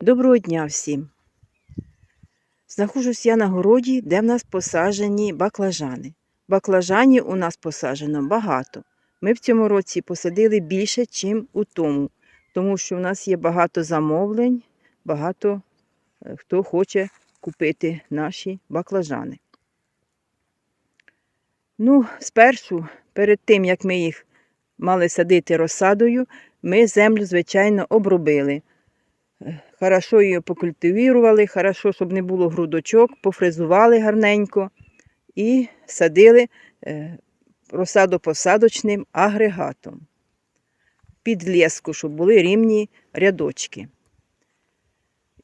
Доброго дня всім! Знаходжусь я на городі, де в нас посаджені баклажани. Баклажанів у нас посаджено багато. Ми в цьому році посадили більше, ніж у тому, тому що в нас є багато замовлень, багато е, хто хоче купити наші баклажани. Ну, спершу, перед тим, як ми їх мали садити розсадою, ми землю, звичайно, обробили. Хорошо її покультивірували, хорошо, щоб не було грудочок, пофрезували гарненько і садили е, розсадопосадочним агрегатом під леску, щоб були рівні рядочки.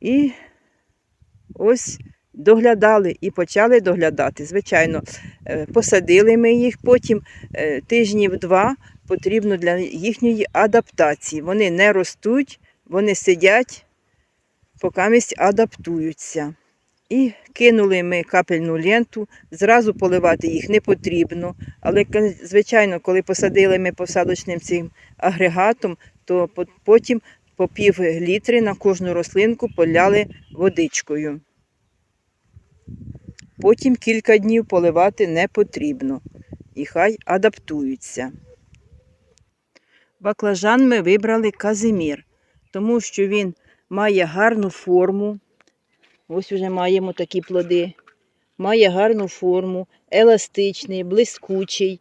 І ось доглядали і почали доглядати. Звичайно, е, посадили ми їх, потім е, тижнів два потрібно для їхньої адаптації. Вони не ростуть, вони сидять, поки місць адаптуються. І кинули ми капельну ленту, зразу поливати їх не потрібно. Але, звичайно, коли посадили ми посадочним цим агрегатом, то потім по пів літри на кожну рослинку поляли водичкою. Потім кілька днів поливати не потрібно. І хай адаптуються. Баклажан ми вибрали Казимір, тому що він має гарну форму. Ось вже маємо такі плоди. Має гарну форму, еластичний, блискучий.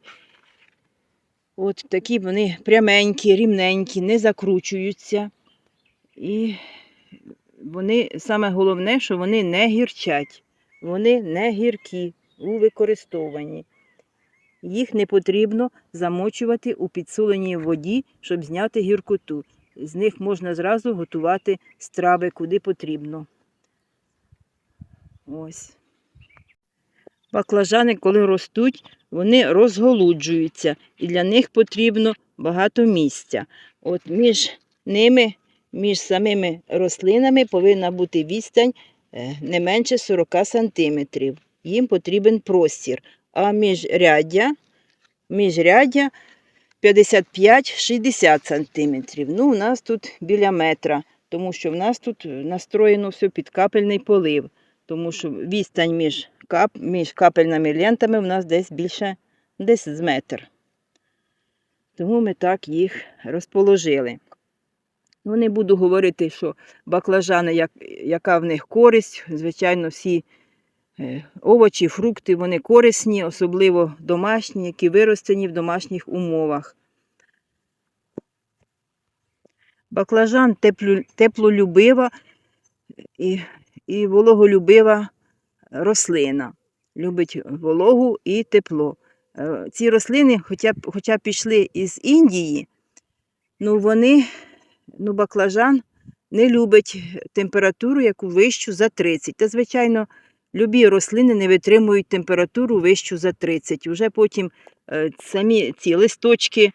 От такі вони пряменькі, рівненькі, не закручуються. І вони, саме головне, що вони не гірчать. Вони не гіркі у використовуванні. Їх не потрібно замочувати у підсоленій воді, щоб зняти гіркоту. З них можна зразу готувати страви куди потрібно. Ось. Баклажани, коли ростуть, вони розголуджуються, і для них потрібно багато місця. От між ними, між самими рослинами повинна бути відстань е, не менше 40 сантиметрів. Їм потрібен простір. А міжряддя, міжряддя 55-60 сантиметрів. Ну, у нас тут біля метра, тому що в нас тут настроєно все під капельний полив тому що відстань між, кап, між капельними лентами в нас десь більше десь з метр. Тому ми так їх розположили. Ну, не буду говорити, що баклажани, як, яка в них користь. Звичайно, всі е, овочі, фрукти, вони корисні, особливо домашні, які виростені в домашніх умовах. Баклажан теплолюбива і і вологолюбива рослина. Любить вологу і тепло. Е, Ці рослини, хоча хоча пішли із Індії, ну вони, ну баклажан не любить температуру, яку вищу за 30. Та, звичайно, любі рослини не витримують температуру вищу за 30. Уже потім е, самі ці листочки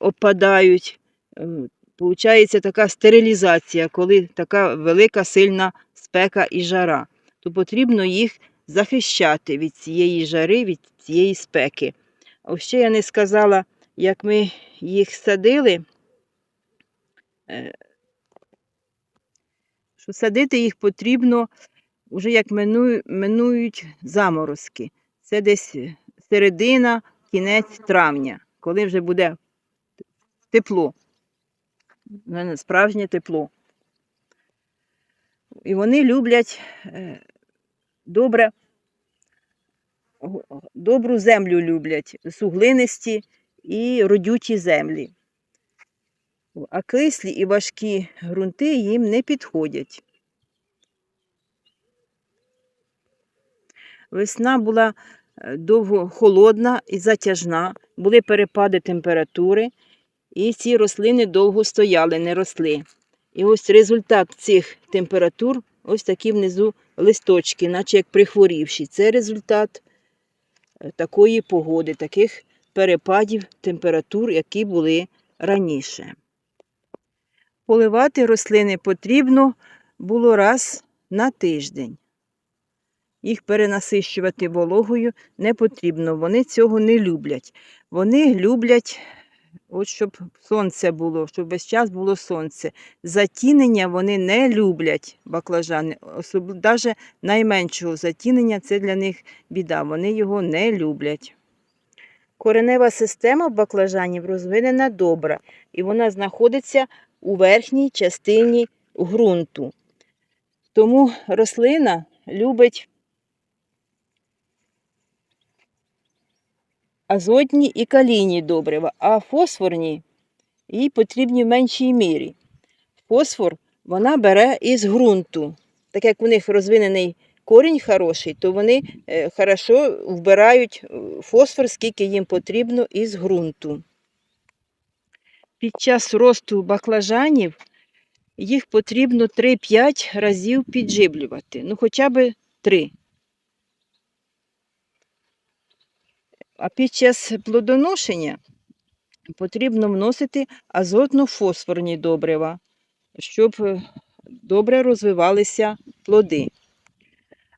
опадають. Е, Получається така стерилізація, коли така велика сильна спека і жара, то потрібно їх захищати від цієї жари, від цієї спеки. А ще я не сказала, як ми їх садили, е, що садити їх потрібно вже як минують, заморозки. Це десь середина, кінець травня, коли вже буде тепло. Справжнє тепло. І вони люблять е, добре, добру землю люблять, суглинисті і родючі землі. А кислі і важкі ґрунти їм не підходять. Весна була е, довго холодна і затяжна, були перепади температури, і ці рослини довго стояли, не росли. І ось результат цих температур, ось такі внизу листочки, наче як прихворівші. Це результат е, такої погоди, таких перепадів температур, які були раніше. Поливати рослини потрібно було раз на тиждень. Їх перенасищувати вологою не потрібно, вони цього не люблять. Вони люблять От щоб сонце було, щоб весь час було сонце. Затінення вони не люблять баклажани. Особливо навіть найменшого затінення це для них біда. Вони його не люблять. Коренева система баклажанів розвинена добре, і вона знаходиться у верхній частині ґрунту. Тому рослина любить азотні і калійні добрива, а фосфорні їй потрібні в меншій мірі. Фосфор вона бере із ґрунту. Так як у них розвинений корінь хороший, то вони е, хорошо вбирають е, фосфор, скільки їм потрібно із ґрунту. Під час росту баклажанів їх потрібно 3-5 разів підживлювати. Ну, хоча б 3. А під час плодоношення потрібно вносити азотно-фосфорні добрива, щоб е, добре розвивалися плоди.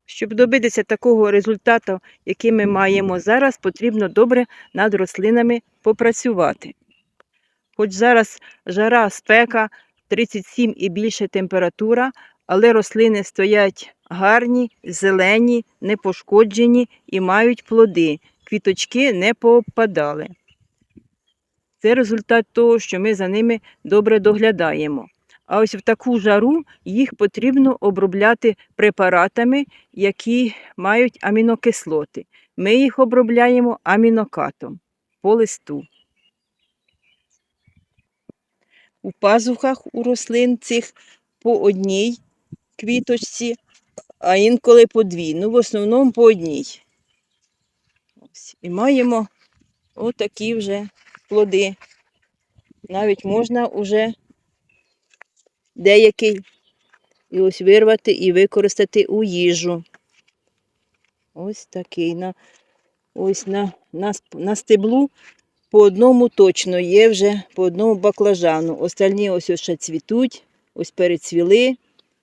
Щоб добитися такого результату, який ми маємо зараз, потрібно добре над рослинами попрацювати. Хоч зараз жара, спека, 37 і більше температура, але рослини стоять гарні, зелені, непошкоджені і мають плоди. Квіточки не поопадали. Це результат того, що ми за ними добре доглядаємо. А ось в таку жару їх потрібно обробляти препаратами, які мають амінокислоти. Ми їх обробляємо амінокатом по листу. У пазухах у рослин цих по одній квіточці, а інколи по дві. Ну, в основному по одній. І маємо отакі вже плоди. Навіть можна вже деякий і ось вирвати і використати у їжу. Ось такий. На, ось на, на, на стеблу по одному точно є вже по одному баклажану. Остальні ось ось ще цвітуть, ось перецвіли,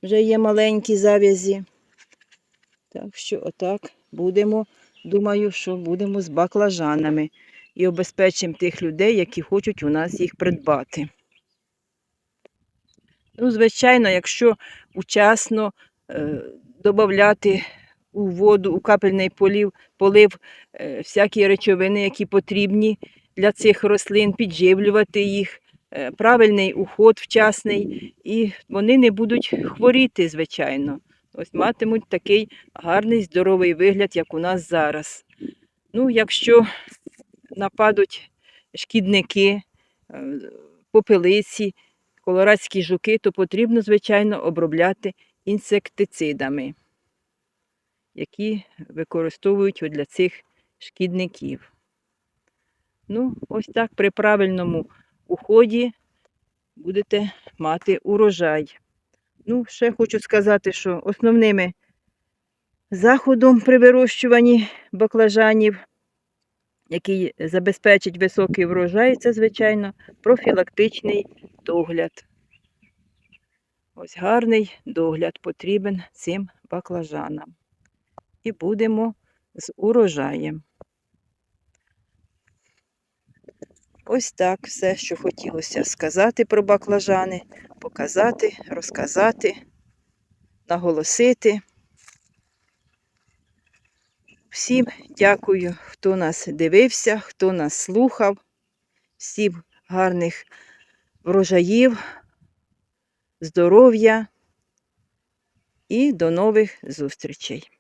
вже є маленькі зав'язі. Так що отак будемо, думаю, що будемо з баклажанами і обезпечимо тих людей, які хочуть у нас їх придбати. Ну, звичайно, якщо учасно е, додати у воду, у капельний полив, полив е, всякі речовини, які потрібні для цих рослин, підживлювати їх, е, правильний уход вчасний, і вони не будуть хворіти, звичайно. Ось матимуть такий гарний здоровий вигляд, як у нас зараз. Ну, якщо нападуть шкідники, е, попелиці, колорадські жуки, то потрібно, звичайно, обробляти інсектицидами, які використовують для цих шкідників. Ну, ось так при правильному уході будете мати урожай. Ну, ще хочу сказати, що основними заходом при вирощуванні баклажанів, який забезпечить високий врожай, це, звичайно, профілактичний догляд. Ось гарний догляд потрібен цим баклажанам. І будемо з урожаєм. Ось так все, що хотілося сказати про баклажани, показати, розказати, наголосити. Всім дякую, хто нас дивився, хто нас слухав. Всім гарних врожаїв, здоров'я і до нових зустрічей.